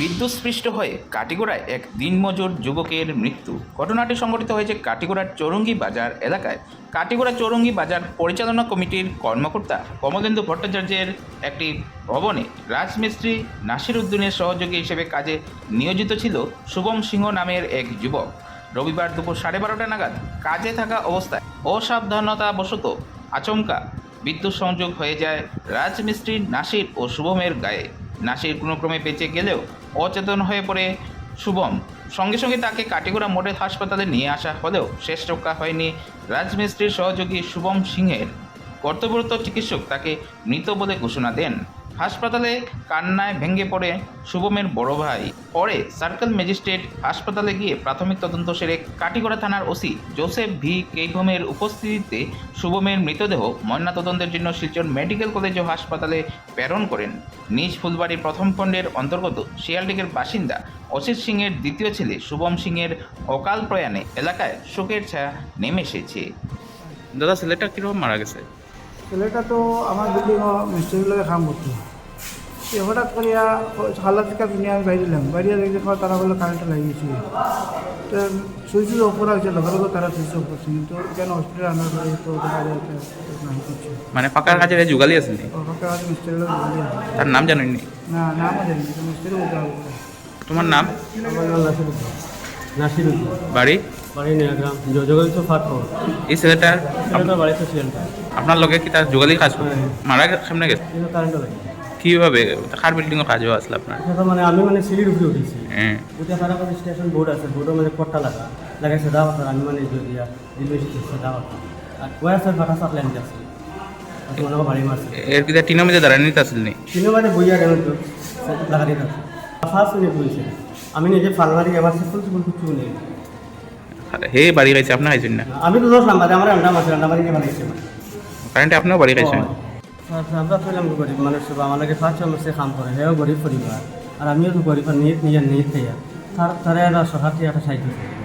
বিদ্যুৎস্পৃষ্ট হয়ে কাটিগোড়ায় এক দিনমজুর যুবকের মৃত্যু। ঘটনাটি সংঘটিত হয়েছে কাটিগোড়ার চৌরঙ্গি বাজার এলাকায়। কাটিগোড়া চৌরঙ্গি বাজার পরিচালনা কমিটির কর্মকর্তা কমলেন্দু ভট্টাচার্যের একটি ভবনে রাজমিস্ত্রি নাসির উদ্দিনের সহযোগী হিসেবে কাজে নিয়োজিত ছিল শুভম সিংহ নামের এক যুবক। রবিবার দুপুর সাড়ে বারোটা নাগাদ কাজে থাকা অবস্থায় অসাবধানতাবশত আচমকা বিদ্যুৎ সংযোগ হয়ে যায় রাজমিস্ত্রি নাসির ও শুভমের গায়ে। নাসির কোনো ক্রমে বেঁচে গেলেও অচেতন হয়ে পড়ে শুভম। সঙ্গে সঙ্গে তাকে কাটিগোড়া মডেল হাসপাতালে নিয়ে আসা হলেও শেষ রক্ষা হয়নি রাজমিস্ত্রির সহযোগী শুভম সিংহের। কর্তব্যরত চিকিৎসক তাকে মৃত বলে ঘোষণা দেন। হাসপাতালে কান্নায় ভেঙে পড়ে শুভমের বড় ভাই। পরে সার্কেল ম্যাজিস্ট্রেট হাসপাতালে গিয়ে প্রাথমিক তদন্ত সেরে কাটিগড়া থানার ওসি জোসেফ ভি কেইভমের উপস্থিতিতে শুভমের মৃতদেহ ময়নাতদন্তের জন্য শিলচর মেডিকেল কলেজ ও হাসপাতালে প্রেরণ করেন। নিজ ফুলবাড়ির প্রথম খণ্ডের অন্তর্গত শিয়ালডিগের বাসিন্দা অসিত সিংয়ের দ্বিতীয় ছেলে শুভম সিংয়ের অকাল প্রয়াণে এলাকায় শোকের ছায়া নেমে এসেছে। দাদা ছেলেটা কীরকম মারা গেছে? ছেলেটা তো আমার বিল্ডিং মিস্ত্রির লগে কাম করতো হঠাৎ করিয়া হালা থেকে নিয়ে আমি বাইরিলাম বাইরে দেখতে পাওয়া তারা বলে কারেন্টটা লাগিয়েছি। তো সুইচ ওপর আছে লগে লগে তারা সুইচ অফ করছে। কিন্তু কেন হসপিটালে আনার পরে তো দেখা যায় মানে পাকার কাজে যুগালি আসেনি মিস্ত্রির লগে বলি তার নাম জানেননি? না নাম জানি মিস্ত্রি তোমার নাম? আমার নাম নাসিরুদ্দিন বাড়ি? বাড়ি নিয়াগ্রাম যোগাযোগ ফাটপুর এই ছেলেটার ছেলেটার বাড়িতে ছিলেন আপনার লগে কি তার যোগালি কাজ করে? মারা গে- সামনে গেছে? কারেন্ট লাগে কীভাবে? কার বিল্ডিংও কাজ হওয়া আসলে আপনার? মানে আমি মানে সিঁড়ির উপরে উঠেছি। হ্যাঁ। উঠে তারা কাছে স্টেশন বোর্ড আছে বোর্ডের মধ্যে পট্টা লাগা। লাগাইছে দাওয়া আমি মানে দিয়া রেলওয়ে স্টেশন দাওয়া আর ওয়ার স্যার ফাটা সাত লাইন যাচ্ছে মনে বাড়ি এর কি টিনের মধ্যে দাঁড়ায় নিতে আসল নি? তিন মানে বইয়া গেল তো লাগা ফার্স্ট বলছে আমি নিজে ফালমারি এবার সে ফুল ফুল কিছু নেই। হে বাড়ি খাইছে আপনার খাইছেন না? আমি তো দোষ নাম্বার আমার আন্ডা মারছে আন্ডা মারি বানাইছে। কারেন্টে আপনিও বাড়ি খাইছেন? ফেলাম গরিব আর আমিও তো গরিব নিয়ে নিজের নিয়ে থেকে। তার তারা সহাটি একটা করে